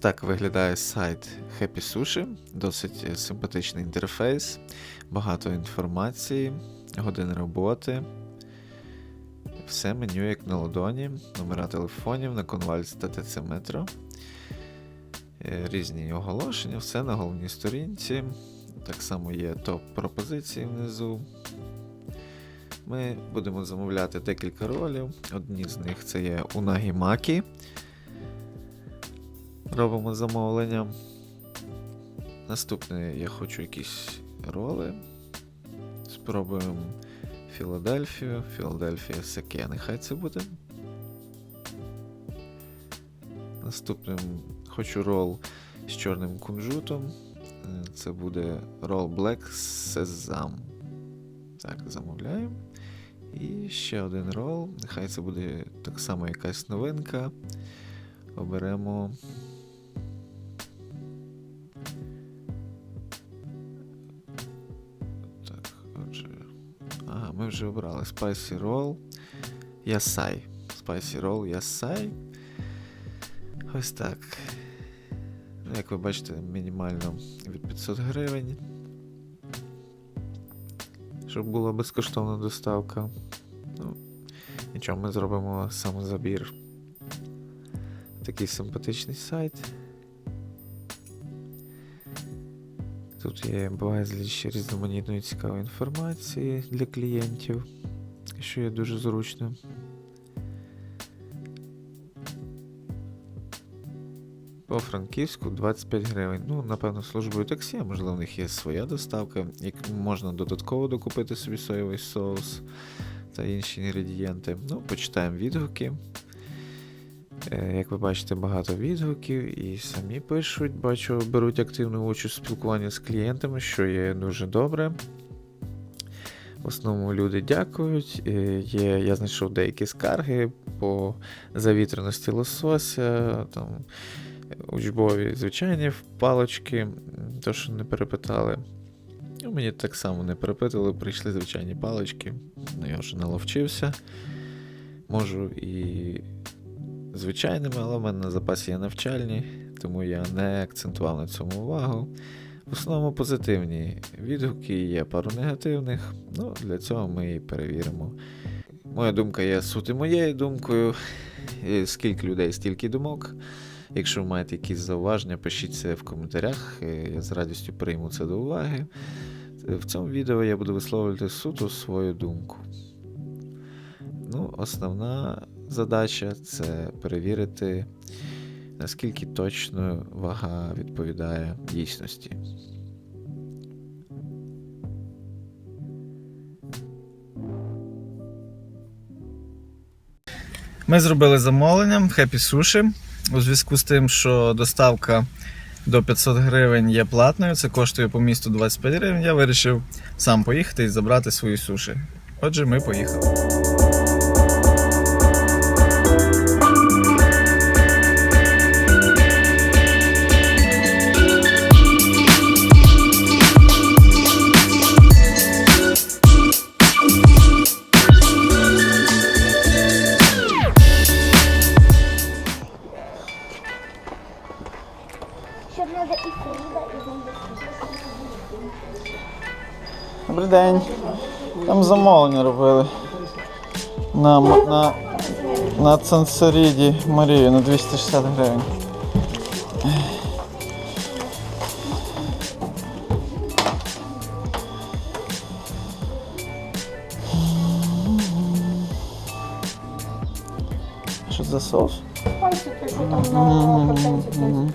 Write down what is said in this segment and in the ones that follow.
так виглядає сайт Happy Sushi. Досить е, симпатичний інтерфейс, багато інформації, години роботи. Все меню як на ладоні, номера телефонів на конвальці та ТЦ Метро. Е, Різні оголошення, все на головній сторінці. Так само є топ-пропозиції внизу. Ми будемо замовляти декілька ролів. Одні з них це є Унагі Макі. Робимо замовлення. Наступне я хочу якісь роли. Спробуємо Філадельфію. Філадельфія Саке, нехай це буде. Наступним хочу рол з чорним кунжутом. Це буде рол Black Sesam. Так, замовляємо. І ще один рол. Нехай це буде так само якась новинка. Оберемо. Ми вже обрали Spicy Roll. Ясай. Spicy Roll Ясай. Ось так. Ну, Як ви бачите, мінімально від 500 гривень. Щоб була безкоштовна доставка. Ну, нічого, ми зробимо самозабір. Такий симпатичний сайт. Тут є безліч різноманітної цікавої інформації для клієнтів, що є дуже зручно. По Франківську 25 гривень. Ну, напевно, службою таксі, а можливо, в них є своя доставка, як можна додатково докупити собі соєвий соус та інші інгредієнти. Ну, почитаємо відгуки. Е, Як ви бачите, багато відгуків і самі пишуть, бачу, беруть активну участь у спілкуванні з клієнтами, що є дуже добре. В основному люди дякують. Е, Є, я знайшов деякі скарги по завітреності лосося, там, учбові звичайні палочки, то, що не перепитали. Ну, мені так само не перепитали, прийшли звичайні палички. Ну, я вже наловчився. Можу і звичайними, але в мене на запасі є навчальні, тому я не акцентував на цьому увагу. В основному позитивні відгуки, є пару негативних. Ну, для цього ми і перевіримо. Моя думка є суто моєю думкою. І Скільки людей, стільки думок. Якщо ви маєте якісь зауваження, пишіть це в коментарях. Я з радістю прийму це до уваги. В цьому відео я буду висловлювати суто свою думку. Ну, основна задача це перевірити, наскільки точно вага відповідає дійсності. Ми зробили замовлення Happy Sushi у зв'язку з тим, що доставка до 500 гривень є платною, це коштує по місту 25 гривень. Я вирішив сам поїхати і забрати свої суші. Отже, ми поїхали. Там робили. На, на, на Цансаріді Марію на 260 гривень. Що це за соус? Те, що там на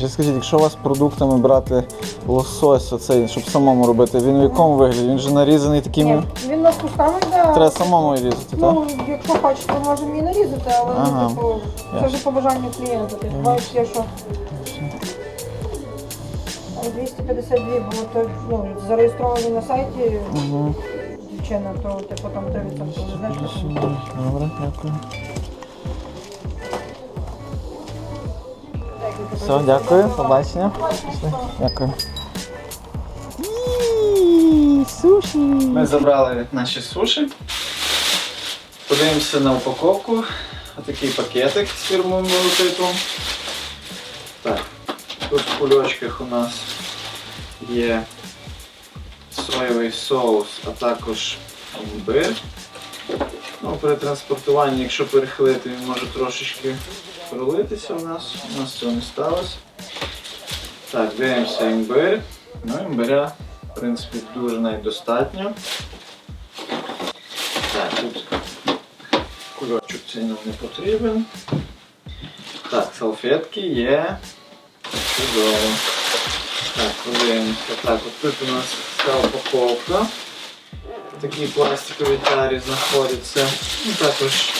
ще скажіть, якщо у вас продуктами брати лосось, оцей, щоб самому робити, він в якому вигляді? Він же нарізаний таким. Ні, він на кусками йде. Треба самому різати, так? Ну, якщо хочете, можемо і нарізати, але Ага. ну, типу, це вже по бажанню клієнта. Ти бачиш, є що. Але 252 було то, ну, зареєстровані на сайті Угу. дівчина, то типу там 3% знаєш. Добре, дякую. Все, дякую, побачення. Дякую. Суші. Ми забрали наші суші. Подивимося на упаковку. Отакий пакетик з фірмовим логотипом. Так, тут в кульочках у нас є соєвий соус, а також імбир. Ну, при транспортуванні, якщо перехилити, він може трошечки пролитися у нас. У нас цього не сталося. Так, дивимося імбир. Ну, імбиря, в принципі, дуже навіть. Так, тут кульочок цей нам не потрібен. Так, салфетки є. Чудово. Так, подивимося. Так, от тут у нас ця упаковка. Такі пластикові тарі знаходяться. І також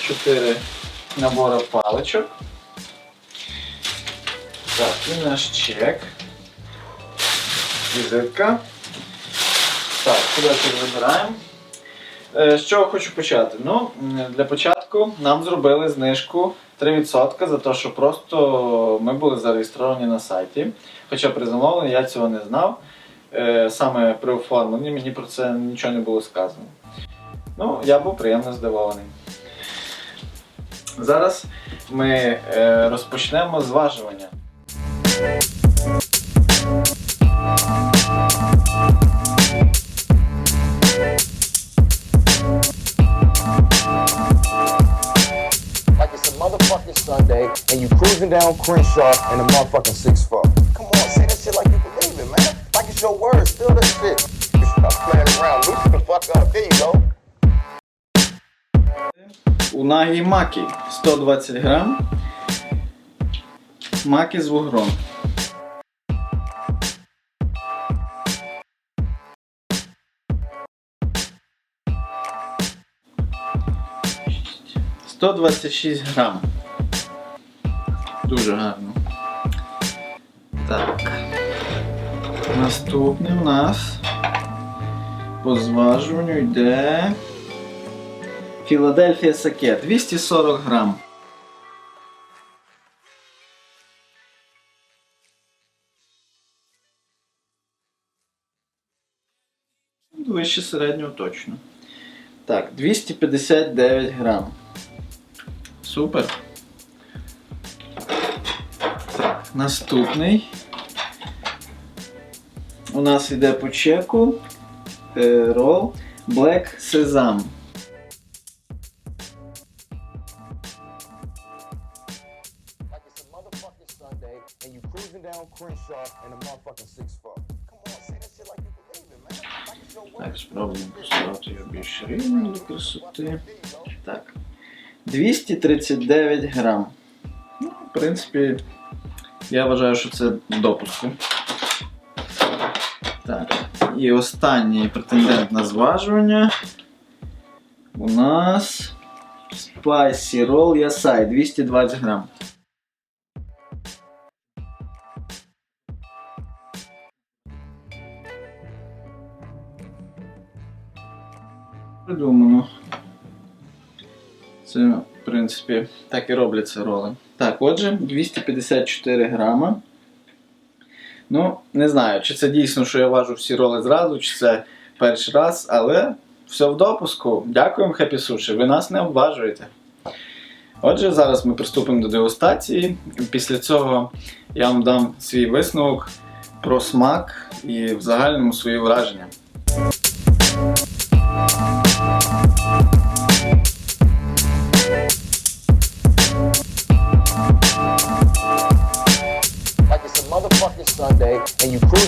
4 набори паличок. Так, і наш чек. Візитка. Так, кульочок забираємо. Е, З чого хочу почати? Ну, для початку нам зробили знижку 3% за те, що просто ми були зареєстровані на сайті. Хоча при замовленні я цього не знав. Е, Саме при оформленні мені про це нічого не було сказано. Ну, я був приємно здивований. Зараз ми е, розпочнемо зважування. like it's a motherfucking Sunday and you cruising down Crenshaw in a motherfucking 6-4. Come on, say that shit like you believe it, man. Like it's your words, feel that shit. You stop playing around, loosen the fuck up. There you go. Унагі макі 120 грам. Маки з вугром. Сто двадцять шість грам. Дуже гарно. Так. Наступний у нас по зважуванню йде. Філадельфія Саке 240 грам. Вище середнього точно. Так, 259 грам. Супер. Так, наступний. У нас йде по чеку. е, Рол Black Sesame. Crenshaw in a motherfucking 6-4. Come on, say that shit like you believe it, man. Так, спробуємо поставити його більш рівно до красоти. Так. 239 грам. Ну, в принципі, я вважаю, що це допуску. Так. І останній претендент на зважування. У нас Spicy Roll Yasai 220 грам. Придумано. Це, в принципі, так і робляться роли. Так, отже, 254 грама. Ну, не знаю, чи це дійсно, що я важу всі роли зразу, чи це перший раз, але все в допуску. Дякуємо, Happy Sushi, ви нас не обважуєте. Отже, зараз ми приступимо до дегустації. Після цього я вам дам свій висновок про смак і в загальному свої враження.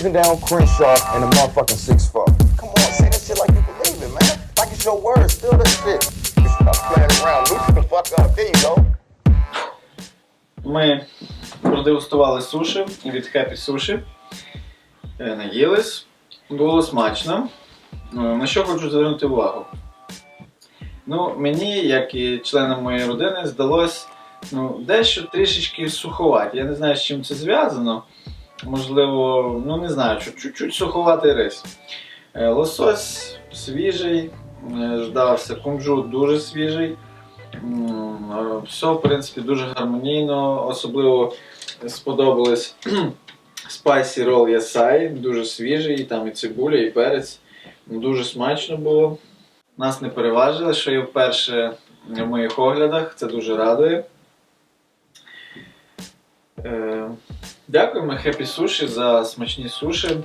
And down Crenshaw in a motherfucking 6-4. Come on, say that shit like you believe it, man. Like it's your words, feel that shit. You stop playing around, loosen the fuck up. There you go. Ми продегустували суші від Happy Sushi. Е, Наїлись. Було смачно. Е, На що хочу звернути увагу. Ну, мені, як і членам моєї родини, здалось ну, дещо трішечки суховаті. Я не знаю, з чим це зв'язано. Можливо, ну не знаю, чуть-чуть суховатий рис. Е, Лосось свіжий, е, ждався, кунжут дуже свіжий. Е, Все, в принципі, дуже гармонійно. Особливо сподобалось Spicy Roll Yasai, дуже свіжий, там і цибуля, і перець. Дуже смачно було. Нас не переважили, що є вперше в моїх оглядах. Це дуже радує. Дякуємо Happy Sushi за смачні суші.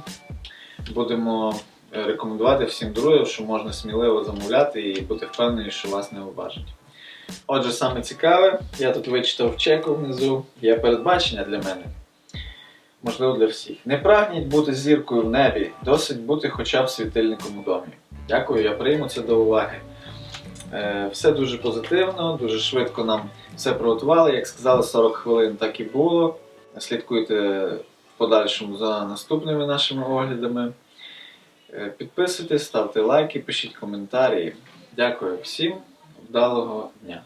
Будемо е, рекомендувати всім друзям, що можна сміливо замовляти і бути впевнені, що вас не обажать. Отже, саме цікаве, я тут вичитав чеку внизу, є передбачення для мене. Можливо, для всіх. Не прагніть бути зіркою в небі, досить бути хоча б світильником у домі. Дякую, я прийму це до уваги. Е, все дуже позитивно, дуже швидко нам все приготували. Як сказали, 40 хвилин так і було. Слідкуйте в подальшому за наступними нашими оглядами. Е, Підписуйтесь, ставте лайки, пишіть коментарі. Дякую всім. Вдалого дня!